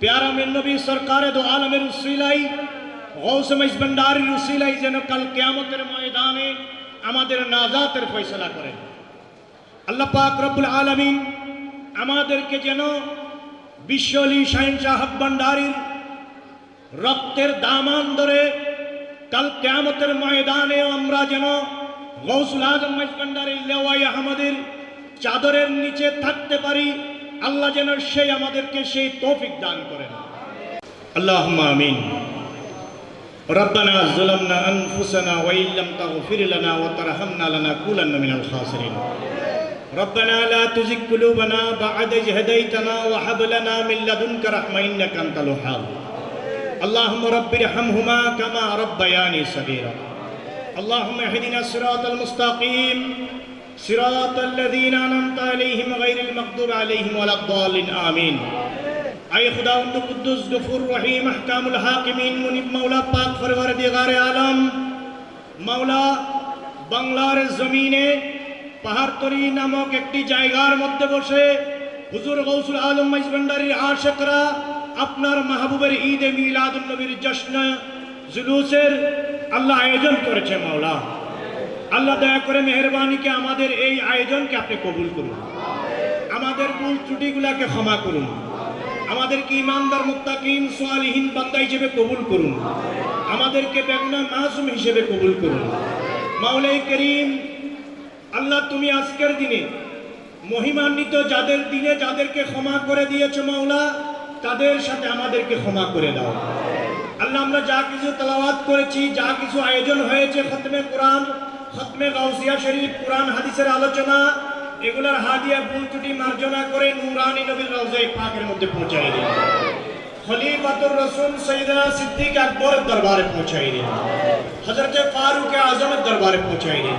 پیارا من نبی سرکار دو عالم رسیلائی غوث مجھ بنداری رسیلائی যেন কাল কিয়ামতের ময়দানে আমাদের নাজাতের ফয়সালা করেন আল্লাহ পাক রব্বুল আলামিন আমাদেরকে যেন বিশ্বলি শাহিন সাহাব ভান্ডারির রক্তের দামান ধরে কাল কেয়ামতের ময়দানে আমরা যেন গৌসুল আজম ভান্ডারির লেওয়াই আহমদের চাদরের নিচে থাকতে পারি আল্লাহ যেন সেই আমাদেরকে সেই তৌফিক দান করেন আল্লাহ আমিন ربنا ظلمنا أنفسنا وإن لم تغفر لنا وترحمنا لنكونن من الخاسرين ربنا لا تزغ قلوبنا بعد إذ هديتنا وهب لنا من لدنك رحمة إنك أنت الوهاب اللهم رب ارحمهما كما ربياني صغيرا اللهم اهدنا الصراط المستقيم صراط الذين أنعمت عليهم غير المغضوب عليهم ولا الضالين آمين اے خداوند قدوس غفور رحیم احکام الحاکمین منیب مولا পাক পরবর্তীগার আলম মাওলা বাংলার জমিনে পাহাড়তরি নামক একটি জায়গার মধ্যে বসে হুজুর গৌসুল আলম মাইজভান্ডারির আশেকরা আপনার মাহবুবের ঈদে মিলাদুল নবীর জশ্ন জুলুসের আল্লাহ আয়োজন করেছে মাওলা আল্লাহ দয়া করে মেহরবানিকে আমাদের এই আয়োজনকে আপনি কবুল করুন। আমাদের ভুল ত্রুটিগুলাকে ক্ষমা করুন। আমাদেরকে ইমানদার মুক্তাকিম সোয়ালিহীন বান্দা হিসেবে কবুল করুন। আমাদেরকে বেগনা মাসুম হিসেবে কবুল করুন। মাওলাই করিম, আল্লাহ তুমি আজকের দিনে মহিমান্বিত যাদের দিনে যাদেরকে ক্ষমা করে দিয়েছ মাওলা, তাদের সাথে আমাদেরকে ক্ষমা করে দাও। আল্লাহ আমরা যা কিছু তেলাওয়াত করেছি, যা কিছু আয়োজন হয়েছে খতমে কোরআন খতমে গাউসিয়া শরীফ কোরআন হাদিসের আলোচনা, এগুলার হাদিয়া, ভুল ত্রুটি মার্জনা করে নুরানি নবীর রওজায়ে পাকের মধ্যে পৌঁছাই দিন। খলিফাতুর রসুল সৈয়দনা সিদ্দিক আকবর দরবারে পৌঁছাই দিন। হযরত ফারুক আজমের দরবারে পৌঁছাই দিন।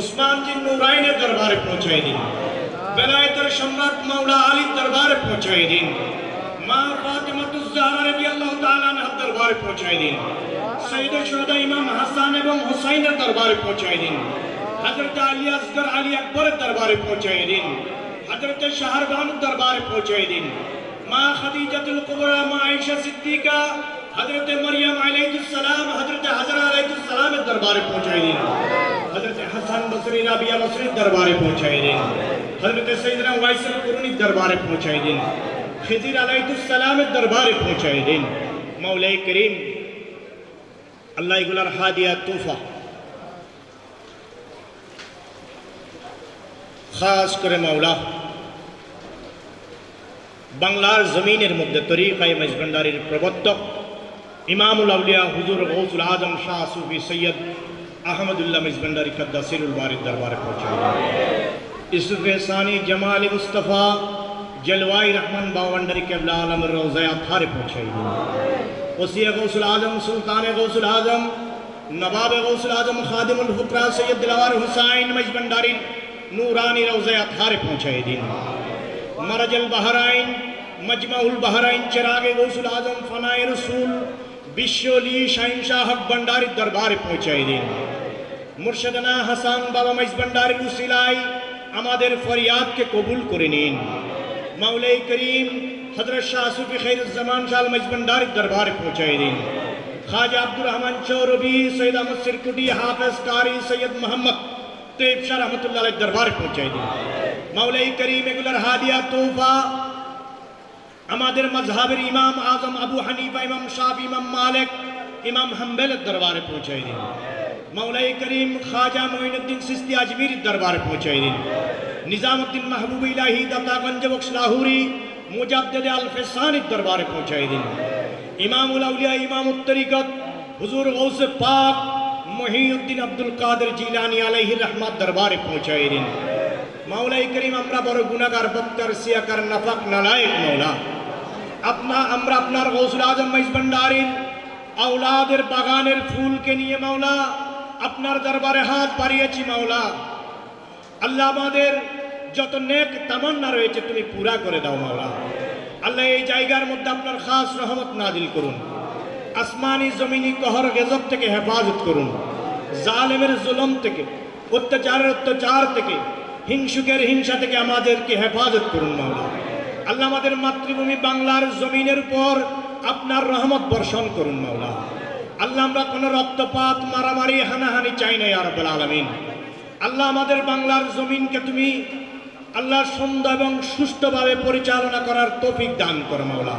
উসমান জি নুরাইনের দরবারে পৌঁছাই দিন। বেলায়েতের সম্রাট মাওলা আলীর দরবারে পৌঁছাই দিন। মা ফাতিমাতুজ জাহরা রাদিয়াল্লাহু তাআলা আনহার দরবারে পৌঁছাই দিন। সৈয়দ শুহাদা ইমাম হাসান এবং হুসাইনের দরবারে পৌঁছাই দিন। হযরত আলী আসগর আলী আকবরের দরবারে পৌঁছাই দিন। হযরত শাহরবানুর দরবারে পৌঁছাই দিন। মা খাদিজাতুল কুবরা, মা আয়েশা সিদ্দিকা, হযরত মরিয়ম আলাইহিস সালাম, হযরত হাজরা আলাইহিস সালামের দরবারে পৌঁছাই দিন। হযরত হাসান বসরি রাবিয়া বসরির দরবারে পৌঁছাই দিন। হযরত সৈয়দনা ওয়াইসুল কুরুনির দরবারে পৌঁছাই দিন। খিজির আলাইহিস সালামের দরবারে পৌঁছাই দিন। মাওলাই করিম, আল্লাহ এগুলার হাদিয়া তুফা খাস করে মাওলা, বাংলার জমিনের মধ্যে তরিকায় মজগন্ডারির প্রবর্তক ইমামুল আউলিয়া হুজুর গৌসুল আজম শাহ সুফি সৈয়দ আহমদুল্লাহ মজগন্ডারি কদ্দাসিরুল বারির দরবারে পৌঁছায় ইসুফ সানি জামাল মুস্তফা جلوائی رحمن باونڈر قبل عالم روزہ اطہار پہنچائی وسیع غوث العظم، سلطان غوث العظم، نواب غوث العظم، خادم الحکرہ سید دلوار حسین مجبنداری نورانی روزہ اتھارے پہنچائے دین مرج البحرائن مجمع البحرائن چراغ غوث العظم، فنائے رسول بشولی شاہنشاہ حق بندار دربار پہنچائے دین مرشدنا حسان بابا مجبنداری اما دیر فریاد کے قبول کرنین করে নিন মাওলাই করিম হজরত শাহ সুফি খৈরুজ্জামান শাহ মাইজ ভণ্ডারির দরবারে পৌঁছাই দিন খাজা আব্দুর রহমান চৌরবি সৈয়দ আহমদ সিরকুটি হাফেজ কারি সৈয়দ মোহাম্মদ তেব শাহ রহমতুল্লাহ দরবারে পৌঁছাই দিন মাওলাই করিম এগুলার হাদিয়া তোফা আমাদের মজহাবের ইমাম আজম আবু হানিফা ইমাম শাহ ইমাম মালিক ইমাম হাম্বেলের দরবারে পৌঁছাই দিন মাওলাই করিম খাজা মঈনুদ্দিন সিস্তি আজমির দরবারে পৌঁছাই দিন নিজামুদ্দিন মাহবুব ইলাহি দাতাগঞ্জ বক্স লাহুরি মুজাদ্দেদ আল ফেসানির দরবারে পৌঁছাই দিন ইমামুল আউলিয়া ইমাম উত্তরিকত হুজুর গৌস পাক মহিউদ্দিন আব্দুল কাদের জিলানি আলাইহির রহমাত দরবারে পৌঁছাই দিন মাওলাই করিম, আমরা বড় গুনাহগার, বক্তর, সিয়াকার, নাফাক, নালায়েক মাওলা। আপনা, আমরা আপনার গৌসুল আজম, মাইজ ভান্ডারির আওলাদের বাগানের ফুলকে নিয়ে মাওলা, আপনার দরবারে হাত বাড়িয়েছি মাওলা। আল্লাহ আমাদের যত নেক তামান্না রয়েছে, তুমি পুরা করে দাও মাওলা। আল্লাহ এই জায়গার মধ্যে আপনার খাস রহমত নাজিল করুন। আসমানি জমিনি কহর গেজব থেকে হেফাজত করুন। জালেমের জুলম থেকে, অত্যাচারের অত্যাচার থেকে, হিংসুকের হিংসা থেকে আমাদেরকে হেফাজত করুন মাওলা। আল্লাহ আমাদের মাতৃভূমি বাংলার জমিনের উপর আপনার রহমত বর্ষণ করুন মাওলা। আল্লাহ আমরা কোনো রক্তপাত, মারামারি, হানাহানি চাই না আরবুল আলমিন। আল্লাহ আমাদের বাংলার জমিনকে তুমি আল্লাহ সুন্দর এবং সুষ্ঠুভাবে পরিচালনা করার তৌফিক দান করো, মাওলা।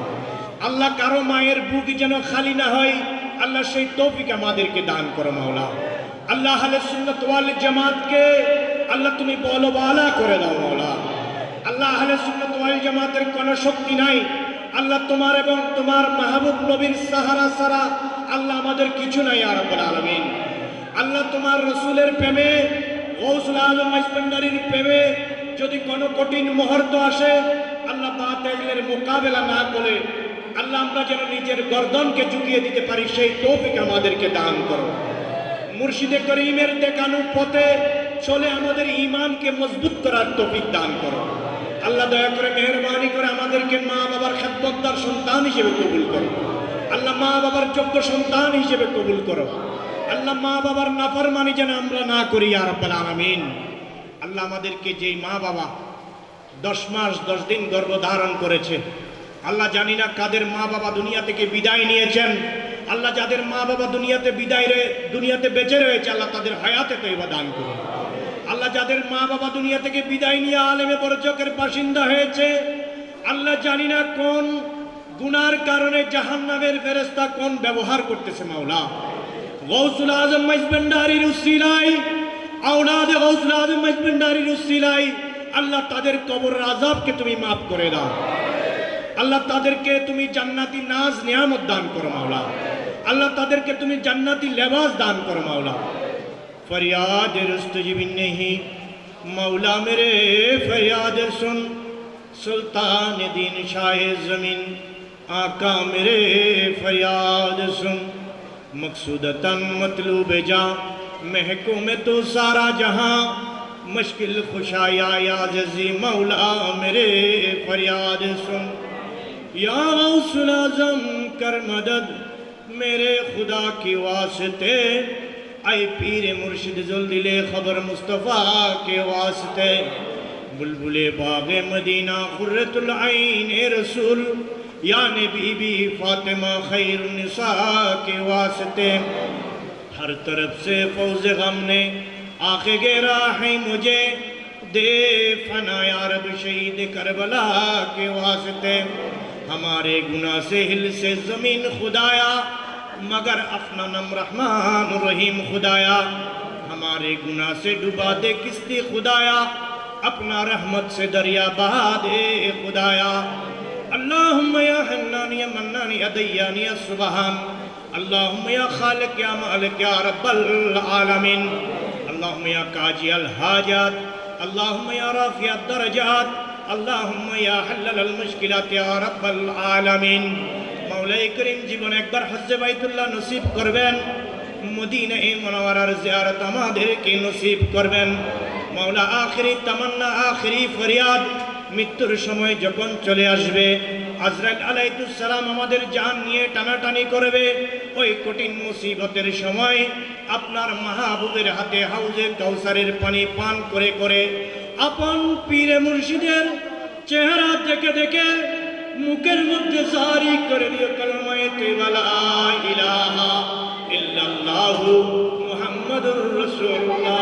আল্লাহ কারও মায়ের বুক যেন খালি না হয়, আল্লাহ সেই তৌফিক আমাদেরকে দান করো, মাওলা। আল্লাহ আলে সুন্নত ওয়াল জামাতকে আল্লাহ তুমি বলো বালা করে দাও, মাওলা। আল্লাহ আহলে সুন্নাত ওয়াল জামাতের কোনো শক্তি নাই। আল্লাহ তোমার এবং তোমার মাহবুব নবীর সাহারা সারা আল্লাহ আমাদের কিছু নাই আর আলামিন। আল্লাহ তোমার রসুলের প্রেমে গৌসুল আজম মাইজবান্ডারির প্রেমে যদি কোনো কঠিন মুহূর্ত আসে, আল্লাহ বাতিলের মোকাবেলা না করে, আল্লাহ আমরা যেন নিজের গর্দনকে ঝুঁকিয়ে দিতে পারি, সেই তৌফিক আমাদেরকে দান করো। মুর্শিদে করিমের দেখানো পথে চলে আমাদের ইমানকে মজবুত করার তৌফিক দান করো। আল্লাহ দয়া করে মেহরবানি করে আমাদেরকে মা বাবার খাদ্যদার সন্তান হিসেবে কবুল করো। আল্লাহ মা বাবার যোগ্য সন্তান হিসেবে কবুল করো। আল্লাহ মা বাবার নাফরমানি যেন আমরা না করি আর রাব্বাল আলামিন। আল্লাহ আমাদেরকে যেই মা বাবা দশ মাস, দশ দিন গর্ভধারণ করেছে, আল্লাহ জানি না কাদের মা বাবা দুনিয়া থেকে বিদায় নিয়েছেন, আল্লাহ যাদের মা বাবা দুনিয়াতে বিদায় রে, দুনিয়াতে বেঁচে রয়েছে, আল্লাহ তাদের হায়াতে তো এবার দান করুন। আল্লাহ যাদের মা বাবা দুনিয়া থেকে বিদায় নিয়ে আলেমে বরচকের বাসিন্দা হয়েছে, আল্লাহ জানি না কোন গুনার কারণে জাহান্নামের ফেরেস্তা কোন ব্যবহার করতেছে মাওলা। غوث العظم مجھ بنداری رسی لائی، اولاد غوث العظم مجھ بنداری رسی لائی۔ اللہ تعدر قبر عذاب کے تمہیں معاف کرے دا اللہ تعدر کے تمہیں جنتی ناز নাজ دان দান مولا۔ اللہ تعدر کے تمہیں جنتی লেবাস دان করো مولا۔ فریاد رستجب جی نہیں۔ مولا میرے فریاد سن۔ سلطان دین شاہ زمین۔ آقا میرے فریاد سن۔ مقصودتاً مطلوب جاں محکوم تو سارا جہاں۔ مشکل خوشایا یا جزی مولا میرے فریاد سن۔ یا غوث العظم کر مدد میرے خدا کی واسطے۔ اے پیر مرشد زلدل خبر مصطفیٰ کے واسطے۔ بلبل باغ مدینہ، قرۃ العین رسول۔ یعنی بی بی فاطمہ خیر نساء کے واسطے۔ ہر طرف سے فوز غم نے آخ گیرا مجھے۔ دے فنا یا رب شہید کربلا کے واسطے۔ ہمارے گناہ سے ہل سے زمین خدایا، مگر اپنا نم رحمان رحیم خدایا۔ ہمارے گناہ سے ڈبا دے کشتی خدایا، اپنا رحمت سے دریا بہا دے خدایا۔ اللهم يا حنان يا منان يا ديان يا سبحان. اللهم يا خالق يا مالك يا رب العالمين. اللهم يا قاضي الحاجات. اللهم يا رافع الدرجات. اللهم يا حلل المشكلات يا رب العالمين. مولاي كريم جيبون اكبر حج بيت الله نصيب করবেন مدينه منوره মুনাওয়ারার জিয়ারত আমাদেরকে نصيب করবেন মাওলা আখিরি তামান্না আখিরি فرياد মৃত্যুর সময় যখন চলে আসবে আজরাক আলাইতুসালাম আমাদের জান নিয়ে টানাটানি করবে। ওই কঠিন মুসিবতের সময় আপনার মাহবুবের হাতে হাউজে কাউসারের পানি পান করে করে আপন পীরে মুর্শিদের চেহারা দেখে দেখে মুখের মধ্যে জারি করে দিও কলমায়ে তেবালা ইলাহা ইল্লাল্লাহু মুহাম্মাদুর রাসূলুল্লাহ।